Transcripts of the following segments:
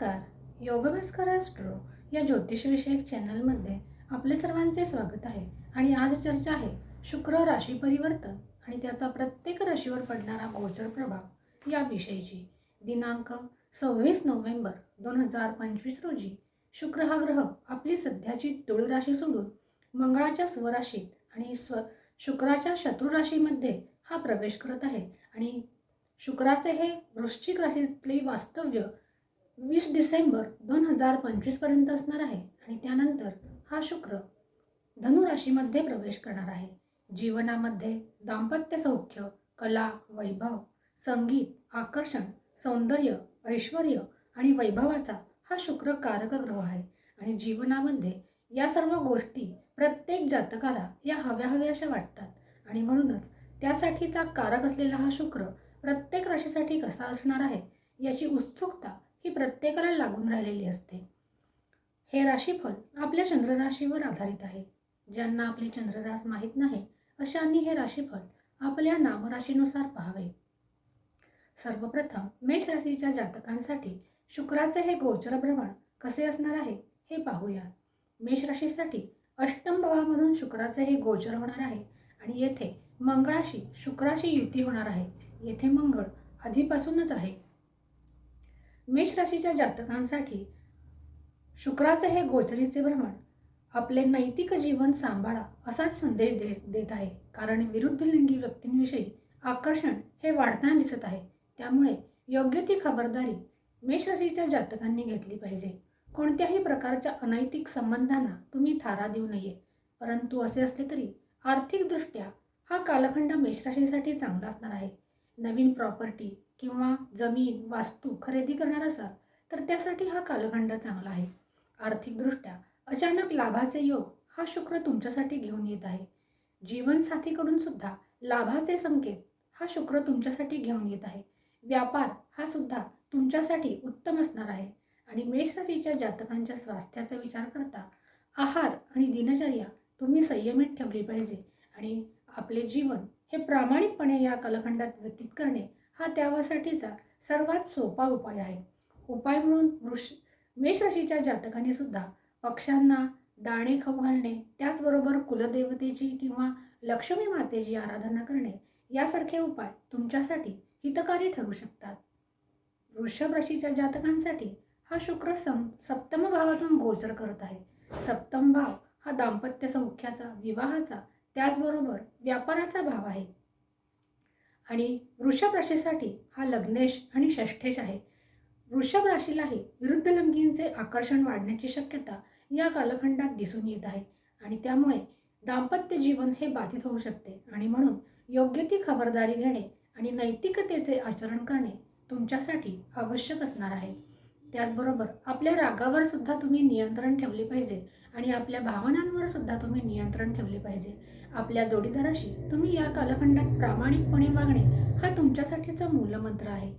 नमस्कार. योगभास्कर ॲस्ट्रो या ज्योतिषविषयक चॅनलमध्ये आपले सर्वांचे स्वागत आहे आणि आज चर्चा आहे शुक्र राशी परिवर्तन आणि त्याचा प्रत्येक राशीवर पडणारा गोचर प्रभाव याविषयीची. दिनांक सव्वीस नोव्हेंबर दोन हजार पंचवीस रोजी शुक्र हा ग्रह आपली सध्याची तुळ राशी सोडून मंगळाच्या स्वराशीत आणि स्व शुक्राच्या शत्रू राशीमध्ये हा प्रवेश करत आहे आणि शुक्राचे हे वृश्चिक राशीतले वास्तव्य वीस डिसेंबर दोन हजार पंचवीसपर्यंत असणार आहे आणि त्यानंतर हा शुक्र धनुराशीमध्ये प्रवेश करणार आहे. जीवनामध्ये दाम्पत्य सौख्य कला वैभव संगीत आकर्षण सौंदर्य ऐश्वर आणि वैभवाचा हा शुक्र कारक ग्रह आहे. आणि जीवनामध्ये या सर्व गोष्टी प्रत्येक जातकाला या हव्या हव्याशा वाटतात. आणि म्हणूनच त्यासाठीचा कारक असलेला हा शुक्र प्रत्येक राशीसाठी कसा असणार आहे याची उत्सुकता ही प्रत्येकाला लागून राहिलेली असते. हे राशीफल आपल्या चंद्रराशीवर आधारित आहे. ज्यांना आपली चंद्ररास माहीत नाही अशांनी हे राशीफल आपल्या नामराशीनुसार पाहावे. सर्वप्रथम मेष राशीच्या जातकांसाठी शुक्राचे हे गोचर भ्रमण कसे असणार आहे हे पाहूया. मेष राशीसाठी अष्टम भावामधून शुक्राचे हे गोचर होणार आहे आणि येथे मंगळाशी शुक्राशी युती होणार आहे. येथे मंगळ आधीपासूनच आहे. मेष राशीच्या जातकांसाठी शुक्राचे हे गोचरीचे भ्रमण आपले नैतिक जीवन सांभाळा असाच संदेश दे देत आहे. कारण विरुद्ध लिंगी व्यक्तींविषयी आकर्षण हे वाढताना दिसत आहे. त्यामुळे योग्य ती खबरदारी मेष राशीच्या जातकांनी घेतली पाहिजे. कोणत्याही प्रकारच्या अनैतिक संबंधांना तुम्ही थारा देऊ नये. परंतु असे असले तरी आर्थिकदृष्ट्या हा कालखंड मेषराशीसाठी चांगला असणार आहे. नवीन प्रॉपर्टी किंवा जमीन वास्तू खरेदी करणार असाल तर त्यासाठी हा कालखंड चांगला आहे. आर्थिकदृष्ट्या अचानक लाभाचे योग हा शुक्र तुमच्यासाठी घेऊन येत आहे. जीवनसाथीकडून सुद्धा लाभाचे संकेत हा शुक्र तुमच्यासाठी घेऊन येत आहे. व्यापार हा सुद्धा तुमच्यासाठी उत्तम असणार आहे. आणि मेषराशीच्या जातकांच्या स्वास्थ्याचा विचार करता आहार आणि दिनचर्या तुम्ही संयमित ठेवली पाहिजे. आणि आपले जीवन हे प्रामाणिकपणे या कालखंडात व्यतीत करणे हा त्यावासाठीचा सर्वात सोपा उपाय आहे. उपाय म्हणून वृष मेषराशीच्या जातकाने सुद्धा पक्ष्यांना दाणे खाऊ घालणे त्याचबरोबर कुलदेवतेची किंवा लक्ष्मी मातेची आराधना करणे यासारखे उपाय तुमच्यासाठी हितकारी ठरू शकतात. वृषभ राशीच्या जातकांसाठी हा शुक्र सम सप्तम भावातून गोचर करत आहे. सप्तम भाव हा दाम्पत्य सौख्याचा विवाहाचा त्याचबरोबर व्यापाराचा भाव आहे. आणि वृषभ राशीसाठी हा लग्नेश आणि षष्ठेश आहे. वृषभ राशीलाही विरुद्ध लंगींचे आकर्षण वाढण्याची शक्यता या कालखंडात दिसून येत आहे. आणि त्यामुळे दाम्पत्य जीवन हे बाधित होऊ शकते. आणि म्हणून योग्य ती खबरदारी घेणे आणि नैतिकतेचे आचरण करणे तुमच्यासाठी आवश्यक असणार आहे. त्याचबरोबर आपल्या रागावर सुद्धा तुम्ही नियंत्रण ठेवले पाहिजे आणि आपल्या भावनांवर सुद्धा तुम्ही नियंत्रण ठेवले पाहिजे. आपल्या जोडीदाराशी तुम्ही या कालखंडात प्रामाणिकपणे वागणे हा तुमच्यासाठीचा मूलमंत्र आहे.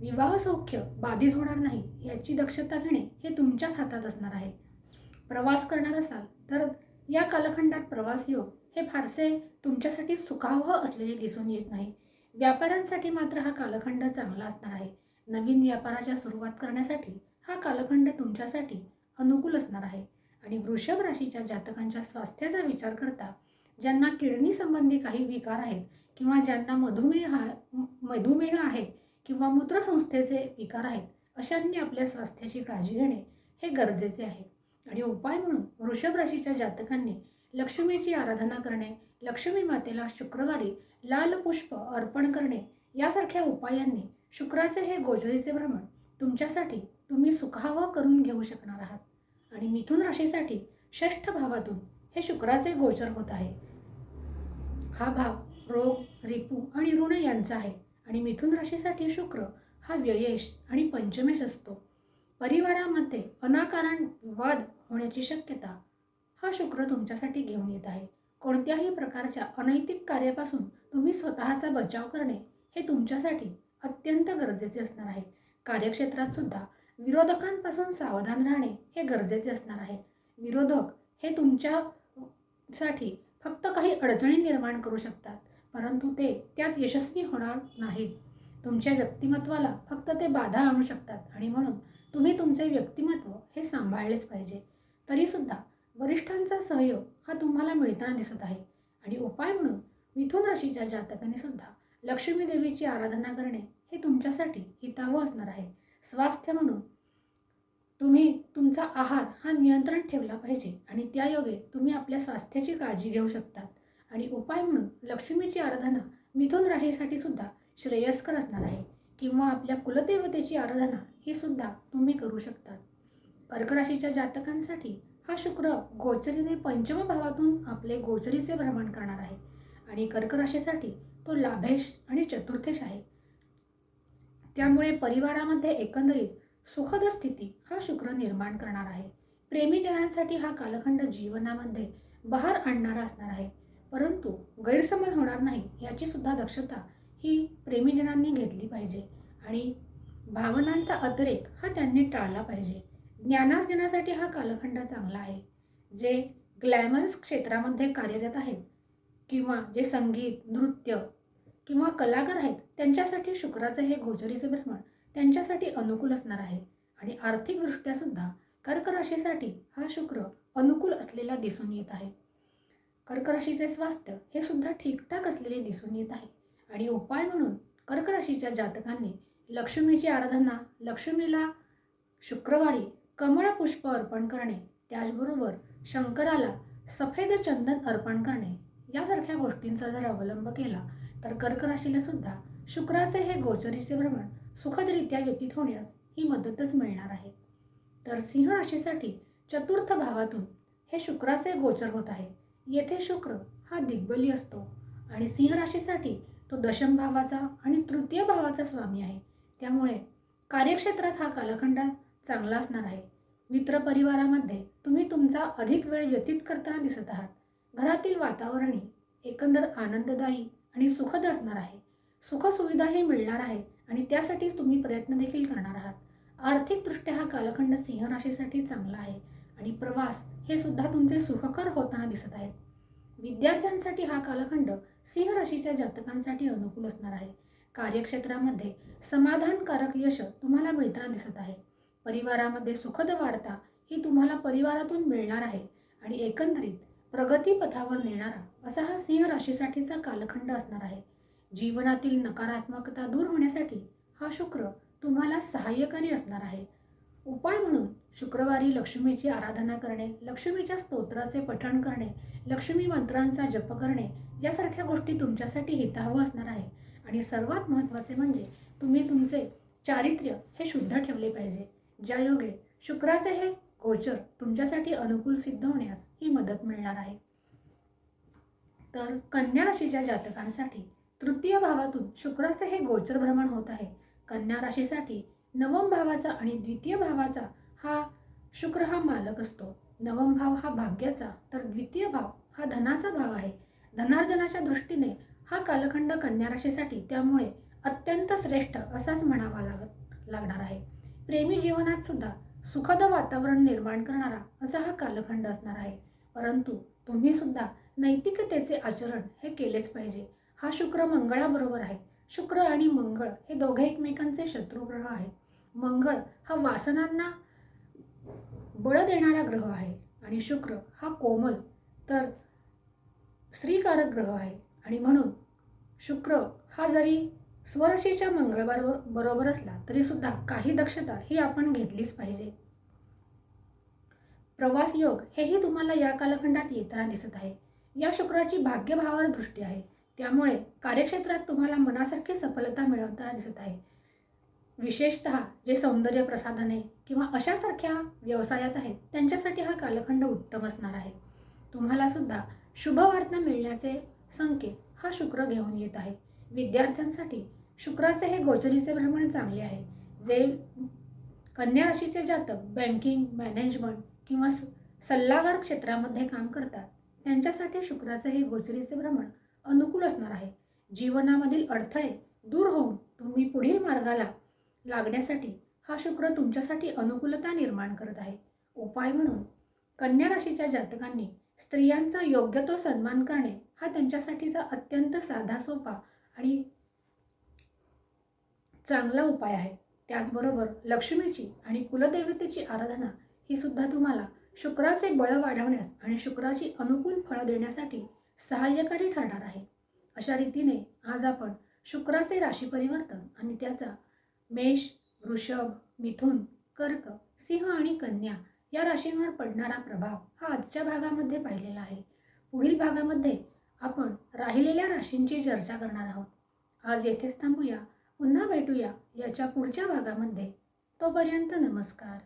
विवाह सौख्य बाधित होणार नाही याची दक्षता घेणे हे तुमच्याच हातात असणार आहे. प्रवास करणार असाल तर या कालखंडात प्रवास योग हे फारसे तुमच्यासाठी सुखावह असलेले दिसून येत नाही. व्यापाऱ्यांसाठी मात्र हा कालखंड चांगला असणार आहे. नवीन व्यापाराच्या सुरुवात करण्यासाठी हा कालखंड तुमच्यासाठी अनुकूल असणार आहे. आणि वृषभ राशीच्या जातकांच्या स्वास्थ्याचा विचार करता ज्यांना किडनी संबंधी काही विकार आहेत किंवा ज्यांना मधुमेह मधुमेह आहे किंवा मूत्रसंस्थेचे विकार आहेत अशांनी आपल्या स्वास्थ्याची काळजी घेणे हे गरजेचे आहे. आणि उपाय म्हणून वृषभ राशीच्या जातकांनी लक्ष्मीची आराधना करणे लक्ष्मी मातेला शुक्रवारी लाल पुष्प अर्पण करणे यासारख्या उपायांनी शुक्राचे हे गोचरीचे भ्रमण तुमच्यासाठी तुम्ही सुखावा करून घेऊ शकणार आहात. आणि मिथुन राशीसाठी षष्ठ भावातून हे शुक्राचे गोचर होत आहे. हा भाव रोग रिपू आणि ऋण यांचा आहे आणि मिथुन राशीसाठी शुक्र हा व्ययेश आणि पंचमेश असतो. परिवारामध्ये अनाकारण वाद होण्याची शक्यता हा शुक्र तुमच्यासाठी घेऊन येत आहे. कोणत्याही प्रकारच्या अनैतिक कार्यापासून तुम्ही स्वतःचा बचाव करणे हे तुमच्यासाठी अत्यंत गरजेचे असणार आहे. कार्यक्षेत्रात सुद्धा विरोधकांपासून सावधान राहणे हे गरजेचे असणार आहे. विरोधक हे तुमच्यासाठी फक्त काही अडचणी निर्माण करू शकतात परंतु ते त्यात यशस्वी होणार नाहीत. तुमच्या व्यक्तिमत्वाला फक्त ते बाधा आणू शकतात आणि म्हणून तुम्ही तुमचे व्यक्तिमत्व हे सांभाळलेच पाहिजे. तरीसुद्धा वरिष्ठांचा सहयोग हा तुम्हाला मिळताना दिसत आहे. आणि उपाय म्हणून मिथुन राशीच्या जातकाने सुद्धा लक्ष्मी देवीची आराधना करणे हे तुमच्यासाठी हितावं असणार आहे. स्वास्थ्य म्हणून तुमचा आहार हा नियंत्रण ठेवला पाहिजे आणि त्यायोगे तुम्ही आपल्या स्वास्थ्याची काळजी घेऊ शकतात. आणि उपाय म्हणून लक्ष्मीची आराधना मिथुन राशीसाठी सुद्धा श्रेयस्कर असणार आहे. किंवा आपल्या कुलदेवतेची आराधना ही सुद्धा तुम्ही करू शकतात. कर्क राशीच्या जातकांसाठी हा शुक्र गोचरीने पंचम भावातून आपले गोचरीचे भ्रमण करणार आहे. आणि कर्क राशीसाठी तो लाभेश आणि चतुर्थेश आहे. त्यामुळे परिवारामध्ये एकंदरीत सुखद स्थिती हा शुक्र निर्माण करणार आहे. प्रेमीजनांसाठी हा कालखंड जीवनामध्ये बहार आणणारा असणार आहे. परंतु गैरसमज होणार नाही याची सुद्धा दक्षता ही प्रेमीजनांनी घेतली पाहिजे आणि भावनांचा अतिरेक हा त्यांनी टाळला पाहिजे. ज्ञानार्जनासाठी हा कालखंड चांगला आहे. जे ग्लॅमरस क्षेत्रामध्ये कार्यरत आहेत किंवा जे संगीत नृत्य किंवा कलाकार आहेत त्यांच्यासाठी शुक्राचे हे गोचरीचे भ्रमण त्यांच्यासाठी अनुकूल असणार आहे. आणि आर्थिकदृष्ट्या सुद्धा कर्क राशीसाठी हा शुक्र अनुकूल असलेला दिसून येत आहे. कर्क राशीचे स्वास्थ्य हे सुद्धा ठीकठाक असलेले दिसून येत आहे. आणि उपाय म्हणून कर्क राशीच्या जातकांनी लक्ष्मीची आराधना लक्ष्मीला शुक्रवारी कमळ पुष्प अर्पण करणे त्याचबरोबर शंकराला सफेद चंदन अर्पण करणे यासारख्या गोष्टींचा जर अवलंब केला तर कर्क राशीला सुद्धा शुक्राचे हे गोचरीचे भ्रमण सुखदरित्या व्यतीत होण्यास ही मदतच मिळणार आहे. तर सिंह राशीसाठी चतुर्थ भावातून हे शुक्राचे गोचर होत आहे. येथे शुक्र हा दिग्बली असतो आणि सिंह राशीसाठी तो दशम भावाचा आणि तृतीय भावाचा स्वामी आहे. त्यामुळे कार्यक्षेत्रात हा कालखंड चांगला असणार आहे. मित्रपरिवारामध्ये तुम्ही तुमचा अधिक वेळ व्यतीत करताना दिसत आहात. घरातील वातावरणही एकंदर आनंददायी आणि सुखद असणार आहे. सुखसुविधाही मिळणार आहेत आणि त्यासाठी तुम्ही प्रयत्न देखील करणार आहात. आर्थिकदृष्ट्या हा कालखंड सिंहराशीसाठी चांगला आहे आणि प्रवास हे सुद्धा तुमचे सुखकर होताना दिसत आहेत. विद्यार्थ्यांसाठी हा कालखंड सिंह राशीच्या जातकांसाठी अनुकूल असणार आहे. कार्यक्षेत्रामध्ये समाधानकारक यश तुम्हाला मिळताना दिसत आहे. परिवारामध्ये सुखद वार्ता ही तुम्हाला परिवारातून मिळणार आहे आणि एकंदरीत प्रगतीपथावर नेणारा असा हा सिंह राशीसाठीचा कालखंड असणार आहे. जीवनातील नकारात्मकता दूर होण्यासाठी हा शुक्र तुम्हाला सहाय्यकारी असणार आहे. उपाय म्हणून शुक्रवारी लक्ष्मीची आराधना करणे लक्ष्मीच्या स्तोत्राचे पठण करणे लक्ष्मी मंत्रांचा जप करणे यासारख्या गोष्टी तुमच्यासाठी हितावं असणार आहे. आणि सर्वात महत्त्वाचे म्हणजे तुम्ही तुमचे चारित्र्य हे शुद्ध ठेवले पाहिजे. ज्या योगे शुक्राचे हे गोचर तुमच्यासाठी अनुकूल सिद्ध होण्यास ही मदत मिळणार आहे. तर कन्या राशीच्या जातकांसाठी तृतीय भावातून शुक्राचे हे गोचर भ्रमण होत आहे. कन्या राशीसाठी नवम भावाचा आणि द्वितीय भावाचा हा शुक्र हा मालक असतो. नवम भाव हा भाग्याचा तर द्वितीय भाव हा धनाचा भाव आहे. धनार्जनाच्या दृष्टीने हा कालखंड कन्या राशीसाठी त्यामुळे अत्यंत श्रेष्ठ असाच म्हणावा लागत लागणार आहे. प्रेमी जीवनात सुद्धा सुखद वातावरण निर्माण करणारा असा हा कालखंड असणार आहे. परंतु तुम्ही सुद्धा नैतिकतेचे आचरण हे केलेच पाहिजे. हा शुक्र मंगळाबरोबर आहे. शुक्र आणि मंगळ हे दोघे एकमेकांचे शत्रुग्रह आहेत. मंगळ हा वासनांना बळ देणारा ग्रह आहे आणि शुक्र हा कोमल तर स्त्रीकारक ग्रह आहे. आणि म्हणून शुक्र हा जरी स्वरशीच्या मंगळबरोबर बरोबर असला तरीसुद्धा काही दक्षता ही आपण घेतलीच पाहिजे. प्रवास योग हेही तुम्हाला या कालखंडात येताना दिसत आहे. या शुक्राची भाग्यभावावर दृष्टी आहे. त्यामुळे कार्यक्षेत्रात तुम्हाला मनासारखी सफलता मिळवताना दिसत आहे. विशेषत जे सौंदर्य प्रसाधने किंवा अशासारख्या व्यवसायात आहेत त्यांच्यासाठी हा कालखंड उत्तम असणार आहे. तुम्हाला सुद्धा शुभवार्ता मिळण्याचे संकेत हा शुक्र घेऊन येत आहे. विद्यार्थ्यांसाठी शुक्राचे हे गोचरीचे भ्रमण चांगले आहे. जे कन्या राशीचे जातक बँकिंग मॅनेजमेंट किंवा स- सल्लागार क्षेत्रामध्ये काम करतात त्यांच्यासाठी शुक्राचे हे गोचरीचे भ्रमण अनुकूल असणार आहे. जीवनामधील अडथळे दूर होऊन तुम्ही पुढील मार्गाला लागण्यासाठी हा शुक्र तुमच्यासाठी अनुकूलता निर्माण करत आहे. उपाय म्हणून कन्या राशीच्या जातकांनी स्त्रियांचा योग्य तो सन्मान करणे हा त्यांच्यासाठीचा अत्यंत साधा सोपा आणि चांगला उपाय आहे. त्याचबरोबर लक्ष्मीची आणि कुलदेवतेची आराधना ही सुद्धा तुम्हाला शुक्राचे बळ वाढवण्यास आणि शुक्राची अनुकूल फळं देण्यासाठी सहाय्यकारी ठरणार आहे. अशा रीतीने आज आपण शुक्राचे राशी परिवर्तन आणि त्याचा मेष वृषभ मिथुन कर्क सिंह आणि कन्या या राशींवर पडणारा प्रभाव हा आजच्या भागामध्ये पाहिलेला आहे. पुढील भागामध्ये आपण राहिलेल्या राशींची चर्चा करणार आहोत. आज येथेच थांबूया पुन्हा भेटूया याच्या पुढच्या भागामध्ये. तोपर्यंत नमस्कार.